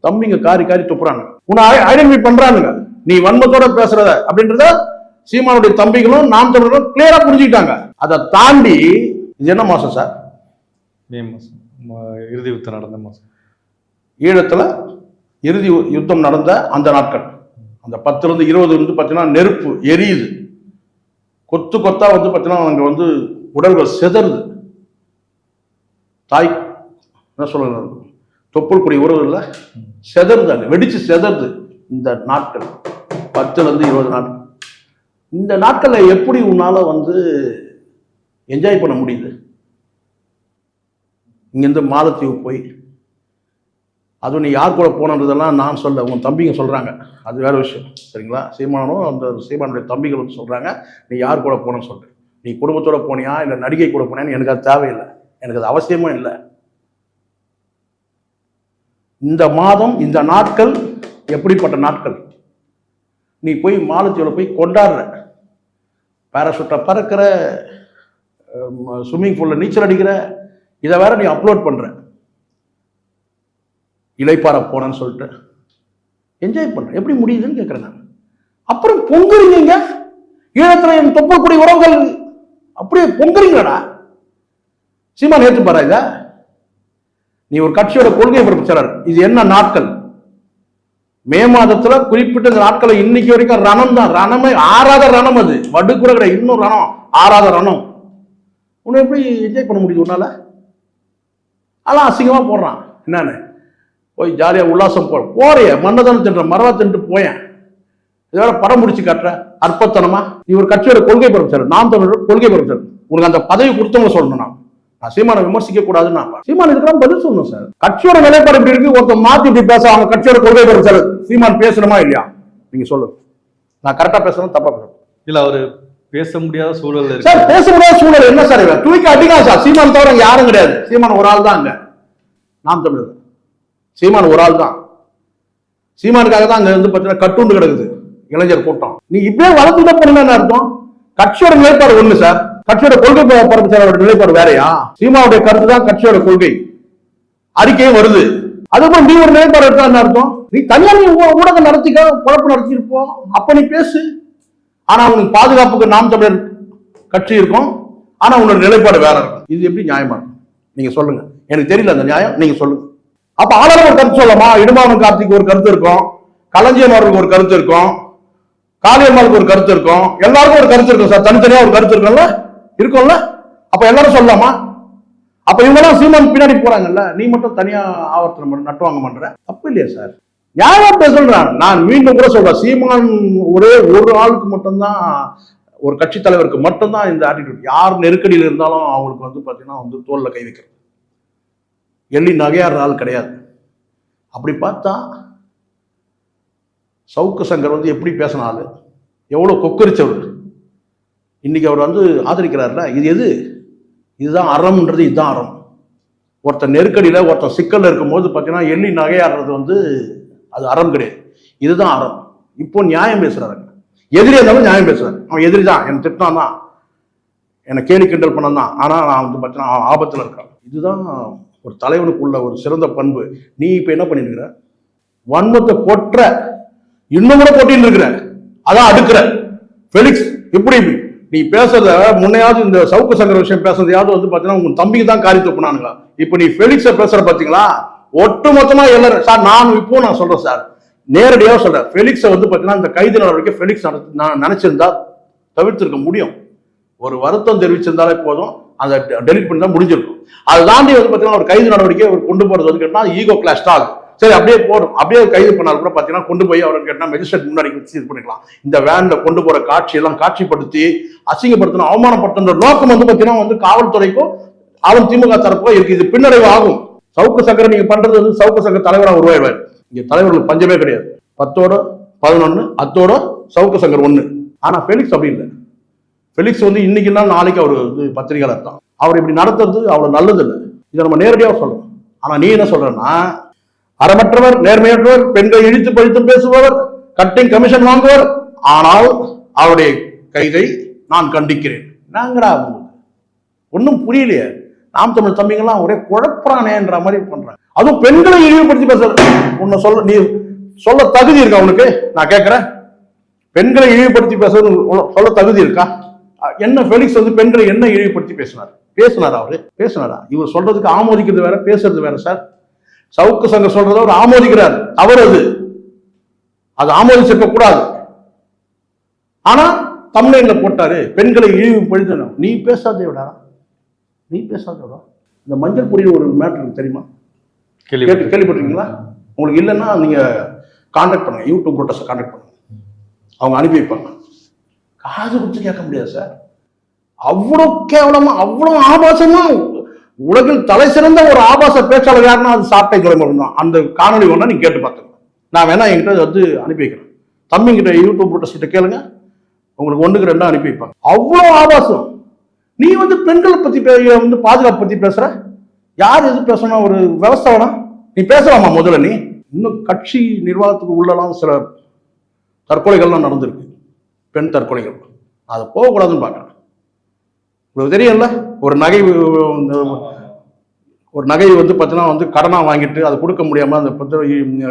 தம்பிங்க காரி காரி துப்புறாங்க. உன்னை ஐடென்டிஃபை பண்றானுங்க. நீ வன்மத்தோட பேசுறத அப்படின்றத சீமானுடைய தம்பிகளும் நாம் தமிழர்களும் கிளியரா புரிஞ்சுக்கிட்டாங்க. அதை தாண்டி இது என்ன மாசம் சார்? மே மாசம்? இறுதி யுத்தம் நடந்த மாசம். ஈழத்துல இறுதி யுத்தம் நடந்த அந்த நாட்கள். அந்த பத்துல இருந்து இருபது வந்து பார்த்தீங்கன்னா நெருப்பு எரியுது. கொத்து கொத்தா வந்து பார்த்தீங்கன்னா அங்க வந்து உடல்கள் சிதறுது. தாய் என்ன சொல்றது? தொப்புள் குடி உறவு இல்லை செதறுது அங்க வெடிச்சு செதறுது இந்த நாட்கள். பத்துலேருந்து இருபது நாட்கள். இந்த நாட்களில் எப்படி உன்னால் வந்து என்ஜாய் பண்ண முடியுது? இங்கேருந்து மாலத்தீவு போய் அதுவும் நீ யார் கூட போனன்றதெல்லாம் நான் சொல்ல உன் தம்பிங்க சொல்கிறாங்க அது வேறு விஷயம் சரிங்களா? சீமானும் அந்த சீமானுடைய தம்பிகள் வந்து சொல்கிறாங்க நீ யார் கூட போனன்னு சொல்லிட்டு. நீ குடும்பத்தோட போனியா இல்லை நடிகை கூட போனியான்னு எனக்கு அது தேவையில்லை. எனக்கு அது அவசியமும் இல்லை. இந்த மாதம் இந்த நாட்கள் எப்படிப்பட்ட நாட்கள்? நீ போய் மாலத்தீவில் போய் கொண்டாடுற. பேராசூட்டை பறக்கிற ஸ்விம்மிங் பூலில் நீச்சல் அடிக்கிற இதை வேற நீ அப்லோட் பண்ணுற இலைப்பாற போனேன்னு சொல்லிட்டு. என்ஜாய் பண்ணுறேன் எப்படி முடியுதுன்னு கேட்குறேன் நான். அப்புறம் பொங்குறீங்க. ஈழத்தில் என் தொப்பக்கூடிய உறவுகள் அப்படியே பொங்குறீங்களடா. சீமான் ஏற்று பாரு இதை? நீ ஒரு கட்சியோட கொள்கை பிறப்பிச்சார். இது என்ன நாட்கள்? மே மாதத்துல குறிப்பிட்ட இந்த நாட்களை இன்னைக்கு வரைக்கும் ரணம் தான். ரணமே ஆறாத ரணம் அது. வடுக்குற கிடையாது இன்னும் ரணம். ஆறாத ரணம். உன்னை எப்படி என்ஜாய் பண்ண முடியுது உன்னால? அதெல்லாம் அசிங்கமா போடுறான். என்னன்னு? போய் ஜாலியா உல்லாசம் போ போறிய. மன்னதானம் தின்ற மரவா தின்று போயேன். இதோட படம் முடிச்சு காட்டுற? அற்பத்தனமா? நீ ஒரு கட்சியோட கொள்கை பரப்பிச்சாரு நாம் தமிழர் கொள்கை பரப்பிச்சாரு உனக்கு அந்த பதவி கொடுத்தவங்க சொல்லணும் நான். சீமானை விமர்சிக்க கூடாதுன்னு நான் சீமான் இதுக்கெல்லாம் பதில் சொல்லணும் சார் கட்சியோட நிலைப்பாடு இப்படி இருக்கு ஒருத்தன் மாத்தி இப்படி பேச அவங்க கட்சியோட கொள்கை பரப்பிச்சாரு சீமான் பேசணுமா இல்லையா? நீங்க சொல்லுங்க. நான் கரெக்டா பேசணும் தப்பா பேசணும். இல்ல அவரு பேச முடியாத சூழல்ல சார் பேச முடியாத சூழல் என்ன சார் இவன் தூக்கி அடிக்கலாம் சார் சீமான் தவிர யாரும் கிடையாது. சீமான் ஒரு ஆள் தான் அங்க நாம் தமிழர். சீமான் ஒரு ஆள் தான். சீமானுக்காக தான் அங்க வந்து பார்த்தீங்கன்னா கட்டுண்டு கிடக்குது. இளைஞர் கூட்டம். நீ இப்படியே வளர்த்துட்டே போனீங்கன்னா என்ன அர்த்தம்? கட்சியோட நிலைப்பாடு ஒண்ணு சார் கட்சியோட கொள்கை பரப்பு நிலைப்பாடு வேறையா? சீமாவுடைய கருத்து தான் கட்சியோட கொள்கை. அறிக்கையும் வருது. அதுக்கப்புறம் நீ ஒரு நிலைப்பாடு எடுத்தா அர்த்தம்? நீ தனியார் நீ ஊடகம் நடத்திக்க குழப்பம் நடத்திருப்போம் அப்ப நீ பேசு. ஆனா உனக்கு பாதுகாப்புக்கு நாம் தமிழர் கட்சி இருக்கும். ஆனா உன்னோட நிலைப்பாடு வேற இருக்கும். இது எப்படி நியாயமா இருக்கும்? நீங்க சொல்லுங்க. எனக்கு தெரியல அந்த நியாயம். நீங்க சொல்லுங்க. அப்ப ஆளுநர் ஒரு கருத்து சொல்லலாமா? இடுமாவன் கார்த்திக்கு ஒரு கருத்து இருக்கும். களஞ்சியம் அவர்களுக்கு ஒரு கருத்து இருக்கும். காளியம்மாளுக்கு ஒரு கருத்து இருக்கும். எல்லாருக்கும் ஒரு கருத்து இருக்கும் சார். தனித்தனியா ஒரு கருத்து இருக்கும்ல? இருக்கும்ல? அப்ப எல்லாரும் சொல்லலாமா? அப்ப இவங்கெல்லாம் சீமான் பின்னாடி போறாங்கல்ல நீ மட்டும் தனியா ஆவர்த்தனம் பண்ண நட்டுவாங்க பண்ற? அப்ப இல்லையா சார்? நியாயமா பேசுறான் நான் மீண்டும் கூட சொல்றேன் சீமான் ஒரே ஒரு ஆளுக்கு மட்டும்தான் ஒரு கட்சி தலைவருக்கு மட்டும்தான் இந்த ஆட்டிடியூட் யார் நெருக்கடியில் இருந்தாலும் அவங்களுக்கு வந்து பார்த்தீங்கன்னா வந்து தோல்ல கை வைக்கிறது. எள்ளி நகையாடுற ஆள் கிடையாது. அப்படி பார்த்தா சவுக்கு சங்கர் வந்து எப்படி பேசினாலும் எவ்வளோ கொக்கரிச்சவர். இன்றைக்கி அவர் வந்து ஆதரிக்கிறார்ல இது எது? இதுதான் அறம்ன்றது இதுதான் அறம். ஒருத்தன் நெருக்கடியில் ஒருத்தன் சிக்கலில் இருக்கும்போது பார்த்தீங்கன்னா எள்ளி நகையாடுறது வந்து அது அறம் கிடையாது. இதுதான் அறம். இப்போ நியாயம் பேசுகிறாரு எதிரி இருந்தாலும் நியாயம் பேசுகிறார் அவன் எதிரி தான். என்னை திட்டினான் தான். என்னை கேலி கிண்டல் பண்ணான் தான். ஆனால் நான் வந்து பார்த்தீங்கன்னா ஆபத்தில் இருக்கான். இதுதான் ஒரு தலைவனுக்குள்ள ஒரு சிறந்த பண்பு. நீ இப்போ என்ன பண்ணிட்டு வன்மத்தை கொற்ற. இன்னும் கூட கொட்டின்னு இருக்கிற. அதான் அடுக்கிற. ஃபெலிக்ஸ் எப்படி நீ பேசுறத முன்னையாவது இந்த சவுக்கு சங்கர விஷயம் பேசுறதையாவது வந்து பாத்தீங்கன்னா உங்க தம்பிக்கு தான் காரி துப்புனானுங்க இப்போ நீ ஃபெலிக்ஸை பேசுற பாத்தீங்களா? ஒட்டு மொத்தமா எல்லாரும் சார் நான் இப்போ நான் சொல்றேன் சார். நேரடியாக சொல்றேன். ஃபெலிக்ஸை வந்து பாத்தீங்கன்னா இந்த கைது நடவடிக்கை ஃபெலிக்ஸ் நட- நான் நினைச்சிருந்தா தவிர்த்திருக்க முடியும். ஒரு வருத்தம் தெரிவிச்சிருந்தாலே போதும். அதை டெலிட் பண்ணி தான் முடிஞ்சிருக்கும். அதை தாண்டி வந்து பாத்தீங்கன்னா ஒரு கைது நடவடிக்கை கொண்டு போறது வந்து கேட்டா ஈகோ கிளாஸ் தான் ஆகும் சரி அப்படியே போடும் அப்படியே கைது பண்ணால் கூட பார்த்தீங்கன்னா கொண்டு போய் அவரை கேட்டால் மெஜிஸ்ட்ரேட் முன்னாடி வச்சு இது பண்ணிக்கலாம். இந்த வேனில் கொண்டு போகிற காட்சியெல்லாம் காட்சிப்படுத்தி அசிங்கப்படுத்தணும் அவமானப்படுத்துற நோக்கம் வந்து பார்த்தீங்கன்னா வந்து காவல்துறைக்கும் அவன் திமுக தரப்போ இருக்கு. இது பின்னடைவு ஆகும். சவுக்கு சங்கர் நீங்க பண்றது வந்து சவுக்கு சங்கர் தலைவராக உருவாயிடுவார். இங்க தலைவர்களுக்கு பஞ்சமே கிடையாது. பத்தோட பதினொன்று அத்தோட சவுக்கு சங்கர் ஒன்று ஆனால் ஃபெலிக்ஸ் அப்படி இல்லை. ஃபெலிக்ஸ் வந்து இன்னைக்குனா நாளைக்கு அவர் வந்து பத்திரிகையாளர் தான். அவர் இப்படி நடத்துறது அவ்வளோ நல்லது இல்லை இதை நம்ம நேரடியாக சொல்லணும். ஆனால் நீ என்ன சொல்றன்னா அறமற்றவர் நேர்மையற்றவர் பெண்களை இழித்து பழித்து பேசுபவர் கட்டிங் கமிஷன் வாங்குவர். ஆனால் அவருடைய கைதை நான் கண்டிக்கிறேன். நாங்கடா ஒன்றும் புரியலையே. நாம் தமிழ் தம்பிங்கெல்லாம் ஒரே குழப்பறானேன்ற மாதிரி பண்றாங்க. அதுவும் பெண்களை இழிவுபடுத்தி பேசுற உன்னை சொல்ல நீ சொல்ல தகுதி இருக்கா உனக்கு? நான் கேட்கிறேன். பெண்களை இழிவுபடுத்தி பேசுறது சொல்ல தகுதி இருக்கா? என்ன ஃபெலிக்ஸ் வந்து பெண்களை என்ன இழிவுபடுத்தி பேசினார்? பேசினார் அவரு? பேசினாரா? இவர் சொல்றதுக்கு ஆமோதிக்கிறது வேற பேசுறது வேற சார் சவுக்கு சங்கம் சொல்றத அவர் ஆமோதிக்கிறார். தவறு அது அது ஆமோதிச்சிருக்க கூடாது ஆனா தமிழ்ல போட்டாரு பெண்களை இழிவுபடுத்தணும் நீ பேசாதேடா நீ பேசாதேடா இந்த மஞ்சள் பொரியல் ஒரு மேட்டர் தெரியுமா? கேள்வி கேள்விப்பட்டிருக்கீங்களா? உங்களுக்கு இல்லைன்னா நீங்க காண்டாக்ட் பண்ணுங்க. யூடியூப் ப்ரோட்டஸை காண்டாக்ட் பண்ணுங்க. அவங்க அனுப்பி வைப்பாங்க. காது கொடுத்து கேட்க முடியாது சார் அவ்வளோ கேவலமா அவ்வளோ ஆபாசமா உலகில் தலை சிறந்த ஒரு ஆபாச பேச்சாளர் யாருன்னா அது சாப்பிட்டை கிளம்பி தான். அந்த காணொளி ஒன்றா நீ கேட்டு பார்த்துங்க நான் வேணா என்கிட்ட வந்து அனுப்பி வைக்கிறேன். தம்பிங்கிட்ட யூடியூப் ப்ரோட்டஸ் கிட்ட கேளுங்க. உங்களுக்கு ஒன்றுக்கு ரெண்டும் அனுப்பி வைப்பாங்க. அவ்வளோ ஆபாசம். நீ வந்து பெண்களை பற்றி பே- வந்து பாதுகாப்பு பற்றி பேசுகிற யார் எது பேசணும் ஒரு விவசாய வேணாம் நீ பேசலாமா முதல்ல நீ? இன்னும் கட்சி நிர்வாகத்துக்கு உள்ளலாம் சில தற்கொலைகள்லாம் நடந்திருக்கு. பெண் தற்கொலைகள். அதை போகக்கூடாதுன்னு பார்க்குறேன். உங்களுக்கு தெரியல ஒரு நகை இந்த ஒரு நகை வந்து பார்த்தீங்கன்னா வந்து கடனாக வாங்கிட்டு அதை கொடுக்க முடியாமல் அந்த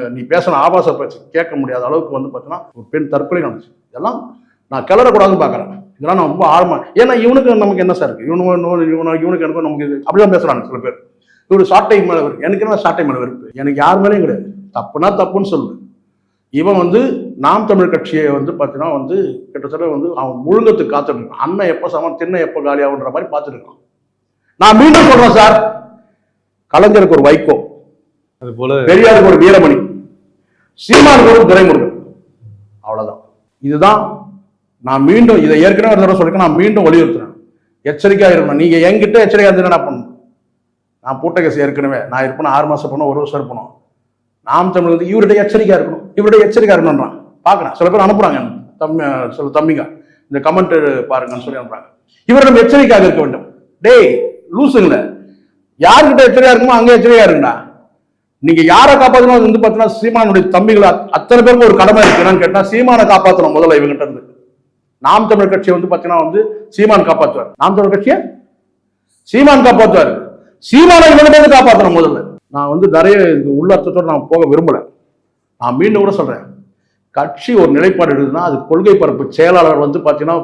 நீ பேசின ஆபாச பேச்சு கேட்க முடியாத அளவுக்கு வந்து பார்த்தீங்கன்னா ஒரு பெண் தற்கொலை நடந்துச்சு. இதெல்லாம் நான் கிளறக்கூடாதுன்னு பார்க்குறேன் இதெல்லாம் நான் ரொம்ப ஆழமாக ஏன்னா இவனுக்கு நமக்கு என்ன சார் இருக்குது இவனு இவனு இவனு- இவனுக்கு எனக்கும் நமக்கு இது- அப்படிலாம் பேசுகிறாங்க சில பேர். இவரு சாட்டை மேலே வெறுப்பு. எனக்கு என்ன சாட்டை மேலே வெறுப்பு? எனக்கு யார் மேலேயும் கிடையாது. தப்புனா தப்புன்னு சொல்லு. இவன் வந்து நாம் தமிழ் கட்சியை வந்து பார்த்தீங்கன்னா வந்து கிட்டத்தட்ட வந்து அவன் முழுங்கத்துக்கு காத்துட்டு இருக்கான் அண்ணன் எப்போ சமம் திண்ணை எப்போ காலியாகுன்ற மாதிரி பார்த்துட்டு இருக்கான் நான் மீண்டும் சொல்றேன் சார் கலைஞருக்கு ஒரு வைகோ அது போல பெரியாருக்கு ஒரு வீரமணி சீமானுக்கு ஒரு துரைமுருகன். அவ்வளவுதான். இதுதான் நான் மீண்டும் இதை ஏற்கனவே ஒரு தடவை சொல்லிருக்கேன் நான் மீண்டும் வலியுறுத்துறேன். எச்சரிக்கையா இருக்கணும். நீங்க என்கிட்ட எச்சரிக்கையா இருந்து என்ன பண்ணணும்? நான் போட்ட கேஸ் ஏற்கனவே நான் இருப்பேன் ஆறு மாசம் போனோம் ஒரு வருஷம் இருப்பணும் நாம் தமிழ் வந்து இவருடைய எச்சரிக்கையா இருக்கணும். இவருடைய எச்சரிக்கையா இருக்கணும்ன்றான். பார்க்கறேன். சில பேர் அனுப்புறாங்க. தம்பி சில தம்பிங்க. இந்த கமெண்ட் பாருங்கன்னு சொல்லி அனுப்புறாங்க. இவர் நம்ம எச்சரிக்கையாக இருக்க வேண்டும். டேய் லூசுங்கள. யாருக்கிட்ட எச்சரியா இருக்குமோ அங்கே எச்சரியா இருங்கண்ணா நீங்க யாரை காப்பாத்தணும் அது வந்து பார்த்தீங்கன்னா சீமானுடைய தம்பிகளை அத்தனை பேருக்கு ஒரு கடமை இருக்குன்னு கேட்டா சீமானை காப்பாற்றணும் முதல்ல இவங்கிட்ட இருந்து. நாம் தமிழ் கட்சியை வந்து பார்த்தீங்கன்னா வந்து சீமான் காப்பாற்றுவார் நாம் தமிழ் கட்சியை? சீமான் காப்பாற்றுவார் சீமானை இவங்கிட்ட இருந்து காப்பாற்றணும் முதல்ல. நான் வந்து நிறைய இது உள்ளர்த்தத்தோட நான் போக விரும்பல. நான் மீண்டும் கூட சொல்றேன். கட்சி ஒரு நிலைப்பாடு எடுக்குதுன்னா அது கொள்கை பரப்பு செயலாளர் வந்து பார்த்தீங்கன்னா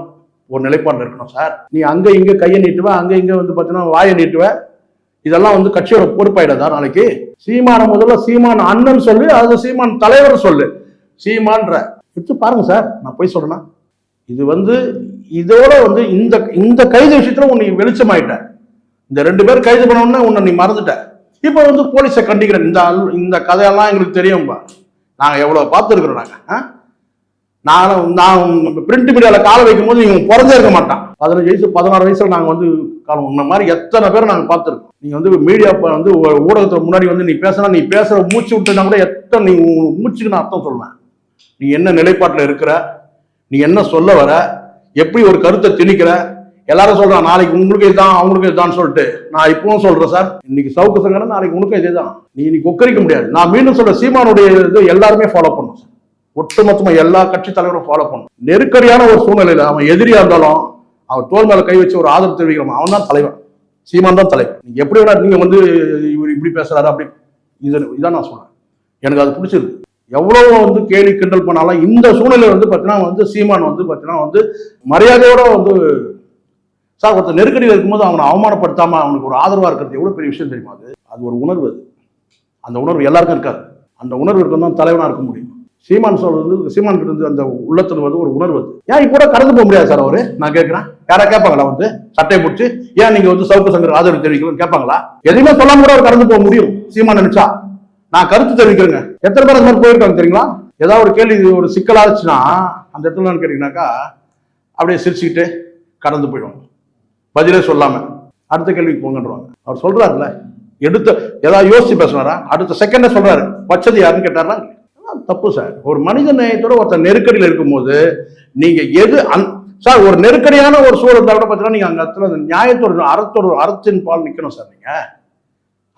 ஒரு நிலைப்பாடு இருக்கணும் சார். நீ அங்கே இங்கே கையை நீட்டுவ அங்கே இங்கே வந்து பார்த்தீங்கன்னா வாயை நீட்டுவ. இதெல்லாம் வந்து கட்சியோட பொறுப்பாயிடாதா நாளைக்கு. சீமான முதல்ல சீமான் அண்ணன் சொல்லு அது சீமான் தலைவர் சொல்லு. சீமான்ற. எடுத்து பாருங்க சார் நான் போய் சொல்றேன்னா. இது வந்து இதோட வந்து இந்த இந்த கைது விஷயத்துல உன்னை வெளிச்சமாயிட்ட. இந்த ரெண்டு பேர் கைது பண்ண உன்னை நீ மறந்துட்ட. இப்போ வந்து போலீஸை கண்டிக்கிறேன் இந்த இந்த கதையெல்லாம் எங்களுக்கு தெரியும்பா. நாங்கள் எவ்வளோ பார்த்துருக்குறோம் நாங்கள் ஆ? நான் நான் பிரிண்ட் மீடியாவில் காலை வைக்கும் போது இவன் பிறந்தே இருக்க மாட்டான். பதினஞ்சு வயசு பதினாறு வயசில் நாங்கள் வந்து காலம் உன்ன மாதிரி எத்தனை பேர் நாங்கள் பார்த்துருக்கோம். நீங்கள் வந்து மீடியா வந்து ஊ- ஊடகத்துக்கு முன்னாடி வந்து நீ பேசினா நீ பேசுகிற மூச்சு விட்டுனா கூட எத்தனை நீ மூச்சுக்கு நான் அர்த்தம் சொல்லுவேன் நீ என்ன நிலைப்பாட்டில் இருக்கிற? நீ என்ன சொல்ல வர? எப்படி ஒரு கருத்தை திணிக்கிற? எல்லாரும் சொல்றான் நாளைக்கு உங்களுக்கு இதுதான் அவங்களுக்கு இதுதான் சொல்லிட்டு. நான் இப்பவும் சொல்றேன் சார் இன்னைக்கு சவுக்கு சங்கடம் நாளைக்கு உனக்கும் இதே தான் நீ இன்னைக்கு ஒக்கரிக்க முடியாது. நான் மீண்டும் சொல்ற சீமானுடைய இது எல்லாருமே ஃபாலோ பண்ணும் சார். ஒட்டுமொத்தமா எல்லா கட்சி தலைவரும் ஃபாலோ பண்ணும் நெருக்கடியான ஒரு சூழ்நிலையில அவன் எதிரியா இருந்தாலும் அவன் தோல் மேல கை வச்சு ஒரு ஆதரவு தெரிவிக்கிறோம் அவன் தான் தலைவன். சீமான் தான் தலைவன். நீங்க எப்படி வேணா நீங்க வந்து இவர் இப்படி பேசுறாரு அப்படி இது இதான் நான் சொல்றேன். எனக்கு அது பிடிச்சிருக்கு எவ்வளவு வந்து கேலி கிண்டல் பண்ணாலும் இந்த சூழ்நிலை வந்து பார்த்தீங்கன்னா வந்து சீமான் வந்து பார்த்தீங்கன்னா வந்து மரியாதையோட வந்து சார் ஒருத்தர் நெருக்கடியில் இருக்கும்போது அவனை அவமானப்படுத்தாமல் அவனுக்கு ஒரு ஆதரவாக இருக்கிறது எவ்வளோ பெரிய விஷயம் தெரியுமா அது? அது ஒரு உணர்வு அது. அந்த உணர்வு எல்லாருக்கும் இருக்காது. அந்த உணர்வு இருக்கும் தான் தலைவனாக இருக்க முடியும். சீமான் சொல்றது சீமான் கிட்ட இருந்து அந்த உள்ளத்துல வந்து ஒரு உணர்வு அது. ஏன் இப்போ கூட கடந்து போக முடியாது சார் அவரு? நான் கேட்கிறேன் யாரா கேட்பாங்களா வந்து? சட்டையை பிடிச்சி ஏன் நீங்க வந்து சவுக்கு சங்கர் ஆதரவு தெரிவிக்கணும்னு கேட்பாங்களா? எதுவுமே சொல்லாம கூட அவர் கடந்து போக முடியும் சீமான் நினைச்சா. நான் கருத்து தெரிவிக்கிறேங்க. எத்தனை பேர் அந்த மாதிரி போயிருக்காங்க தெரியுங்களா? ஏதாவது ஒரு கேள்வி ஒரு சிக்கலா இருந்துச்சுன்னா அந்த இடத்துல கேட்டீங்கன்னாக்கா அப்படியே சிரிச்சுக்கிட்டு கடந்து போயிடுவாங்க. பதிலே சொல்லாம அடுத்த கேள்விக்கு போங்கன்றாங்க அவர் சொல்றாருல்ல எடுத்த ஏதாவது யோசிச்சு பேசுனாரா? அடுத்த செகண்டே சொல்றாரு வச்சது யாருன்னு கேட்டாரா? தப்பு சார் ஒரு மனித நேயத்தோட ஒருத்தர் நெருக்கடியில் இருக்கும்போது நீங்க எது அந் சார் ஒரு நெருக்கடியான ஒரு சூழல் கூட பார்த்தீங்கன்னா நீங்க அங்க இடத்துல அந்த நியாயத்தோட அறத்தோட அறத்தின் பால் நிக்கணும் சார் நீங்க.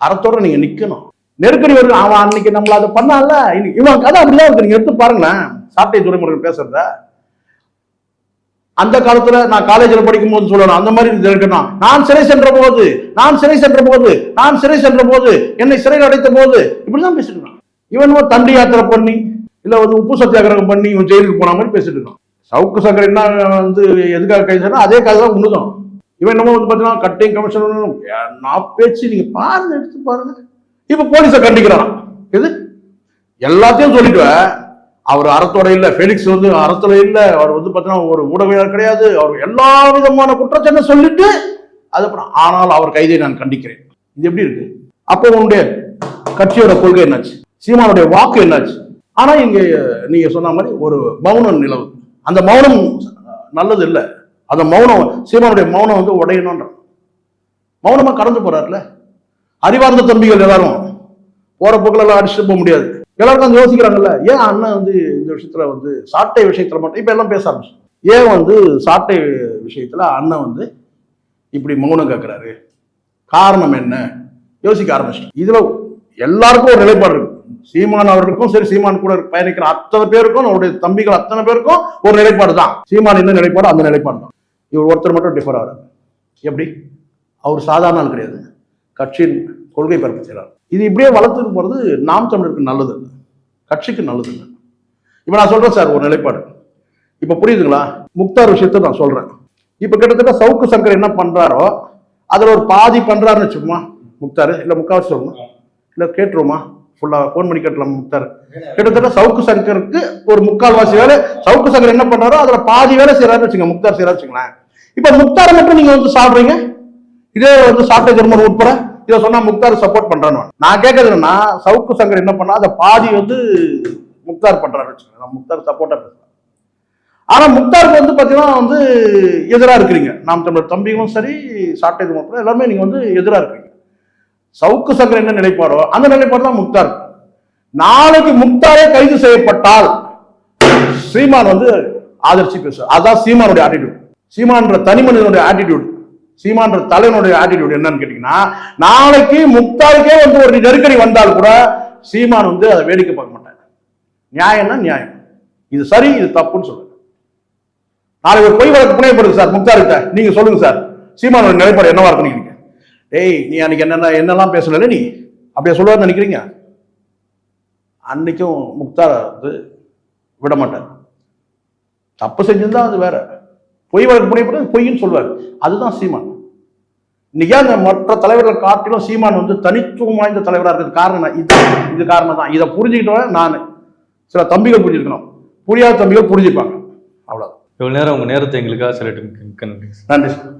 அறத்தோட நீங்க நிக்கணும். நெருக்கடி வருது அவன் அன்னைக்கு நம்மள அதை பண்ணால இன்னைக்கு இவன் கதை அப்படிதான் இருக்கு. நீங்க எடுத்து பாருங்களேன். சாப்பிட்டை துறைமுருகன் பேசுறத. அந்த காலத்துல நான் காலேஜில் படிக்கும் போது சொல்லணும். அந்த மாதிரி இருக்கணும் நான் சிறை சென்ற போது நான் சிறை சென்ற போது நான் சிறை சென்ற போது என்னை சிறையில் அடைத்த போது இப்படிதான் பேசிட்டு இருக்கான். இவன் தண்டி யாத்திரை பண்ணி இல்ல வந்து உப்பு சத்தியாகிரகம் பண்ணி இவன் ஜெயிலுக்கு போன மாதிரி பேசிட்டு இருக்கான். சவுக்கு சங்கர் என்ன வந்து எதுக்காக கை அதே கதை தான் உண்ணுதான் இவன் என்னமோ வந்து பார்த்தீங்கன்னா கட்டிங் கமிஷன் நான் பேச்சு நீங்க பாருங்க எடுத்து பாருங்க. இப்ப போலீஸை கண்டிக்கிறான். எது? எல்லாத்தையும் சொல்லிட்டு அவர் அறத்தோட இல்ல ஃபெலிக்ஸ் வந்து அறத்தோட இல்ல அவர் வந்து பார்த்தீங்கன்னா ஒரு ஊடகவியலாளர் கிடையாது. அவர் எல்லா விதமான குற்றச்சாட்டை சொல்லிட்டு அதுக்கப்புறம் ஆனால் அவர் கைதை நான் கண்டிக்கிறேன். இது எப்படி இருக்கு? அப்போ உன்னுடைய கட்சியோட கொள்கை என்னாச்சு? சீமானுடைய வாக்கு என்னாச்சு? ஆனா இங்க நீங்க சொன்ன மாதிரி ஒரு மௌனம் நிலவு. அந்த மௌனம் நல்லது இல்ல. அந்த மௌனம் சீமானுடைய மௌனம் வந்து உடையணும்ன்ற மௌனமா கடந்து போறாருல அறிவார்ந்த தம்பிகள் எல்லாரும் போற போக்கில் எல்லாம் அடிச்சுட்டு போக முடியாது. எல்லாருக்கும் வந்து யோசிக்கிறாங்கல்ல ஏன் அண்ணன் வந்து இந்த விஷயத்துல வந்து சாட்டை விஷயத்துல மட்டும் இப்ப எல்லாம் பேச ஆரம்பிச்சு ஏன் வந்து சாட்டை விஷயத்துல அண்ணன் வந்து இப்படி மௌனம் கேட்கிறாரு காரணம் என்ன? யோசிக்க ஆரம்பிச்சிட்டோம் இதுல எல்லாருக்கும் ஒரு நிலைப்பாடு இருக்கு. சீமான் அவர்களுக்கும் சரி சீமான் கூட பயணிக்கிற அத்தனை பேருக்கும் அவருடைய தம்பிகள் அத்தனை பேருக்கும் ஒரு நிலைப்பாடு தான். சீமான் என்ன நிலைப்பாடு அந்த நிலைப்பாடு தான். இவர் ஒருத்தர் மட்டும் டிஃபர் ஆகிறார் எப்படி? அவர் சாதாரண ஆள் கிடையாது. கட்சியின் கொள்கை பரப்பு செய்கிறார் இது இப்படியே வளர்த்துட்டு போகிறது நாம் தமிழருக்கு நல்லது. இல்லை கட்சிக்கு நல்லது. இல்லை இப்போ நான் சொல்கிறேன் சார் ஒரு நிலைப்பாடு. இப்போ புரியுதுங்களா? முக்தார் விஷயத்தை நான் சொல்கிறேன் இப்போ கிட்டத்தட்ட சவுக்கு சங்கர் என்ன பண்ணுறாரோ அதில் ஒரு பாதி பண்ணுறாருன்னு வச்சுக்கோமா முக்தார்? இல்லை முக்காவாசி சொல்லணும் இல்லை கேட்டுருவோமா? ஃபுல்லாக ஃபோன் பண்ணி கேட்டலாம் முக்தார். கிட்டத்தட்ட சவுக்கு சங்கருக்கு ஒரு முக்கால்வாசி வேலை சவுக்கு சங்கர் என்ன பண்றாரோ அதில் பாதி வேலை செய்கிறாருன்னு வச்சுங்க முக்தார் செய்கிறாரு வச்சுங்களேன் இப்போ முக்தாரை மட்டும் நீங்கள் வந்து சாப்பிட்றீங்க? இதே வந்து சாப்பிட்ட ஜெர்மன் உட்பட? இதை சொன்னா முக்தார் சப்போர்ட் பண்றான்னு நான் கேட்கறது என்னன்னா சவுக்கு சங்கர் என்ன பண்ணா அதை பாதி வந்து முக்தார் பண்றாரு வச்சுக்கோங்க. முக்தார் சப்போர்ட்டா பேசுறேன் ஆனா முக்தாருக்கு வந்து பாத்தீங்கன்னா வந்து எதிராக இருக்கிறீங்க. நாம் தமிழர் தம்பிகளும் சரி சாட்டை ஜெர்மன் எல்லாமே நீங்க வந்து எதிராக இருக்கிறீங்க. சவுக்கு சங்கர் என்ன நிலைப்பாடோ அந்த நிலைப்பாடு தான் முக்தார். நாளைக்கு முக்தாரே கைது செய்யப்பட்டால் சீமான் வந்து ஆதரிச்சு பேசுவார். அதான் சீமானுடைய ஆட்டிடியூட் சீமான்ற தனி மனிதனுடைய ஆட்டிடியூட் சீமான்ற தலைவனுடைய ஆட்டிடியூட் என்னன்னு கேட்டீங்கன்னா நாளைக்கு முக்தாருக்கே வந்து ஒரு நெருக்கடி வந்தால் கூட சீமான் வந்து அதை வேடிக்கை பார்க்க மாட்டாங்க நியாயம்னா நியாயம். இது சரி இது தப்புன்னு சொல்லுங்க நாளைக்கு ஒரு பொய் வழக்கு புனையப்படுது சார் முக்தார்கிட்ட நீங்க சொல்லுங்க சார். சீமானோட நிலைப்பாடு என்னவா இருக்கு நீங்க டேய் நீ அன்னைக்கு என்னென்ன என்னெல்லாம் பேசல நீ? அப்படியே சொல்லுவார் நினைக்கிறீங்க? அன்னைக்கும் முக்தார் வந்து விட மாட்டார் தப்பு செஞ்சிருந்தா அது வேற. பொய் வழக்கு புனையப்படுறது பொய்ன்னு சொல்லுவார் அதுதான் சீமான். இன்னைக்கு அந்த மற்ற தலைவர்கள் காட்டிலும் சீமான் வந்து தனித்துவம் வாய்ந்த தலைவராக இருக்கிறது காரணம்? இது இது காரணம் தான் இதை புரிஞ்சுக்கிட்டவன் நான் சில தம்பிகள் புரிஞ்சுக்கணும். புரியாத தம்பிகள் புரிஞ்சுப்பாங்க. அவ்வளவுதான். இவ்வளவு நேரம் உங்க நேரத்தை எங்களுக்காக நன்றி. நன்றி சார்.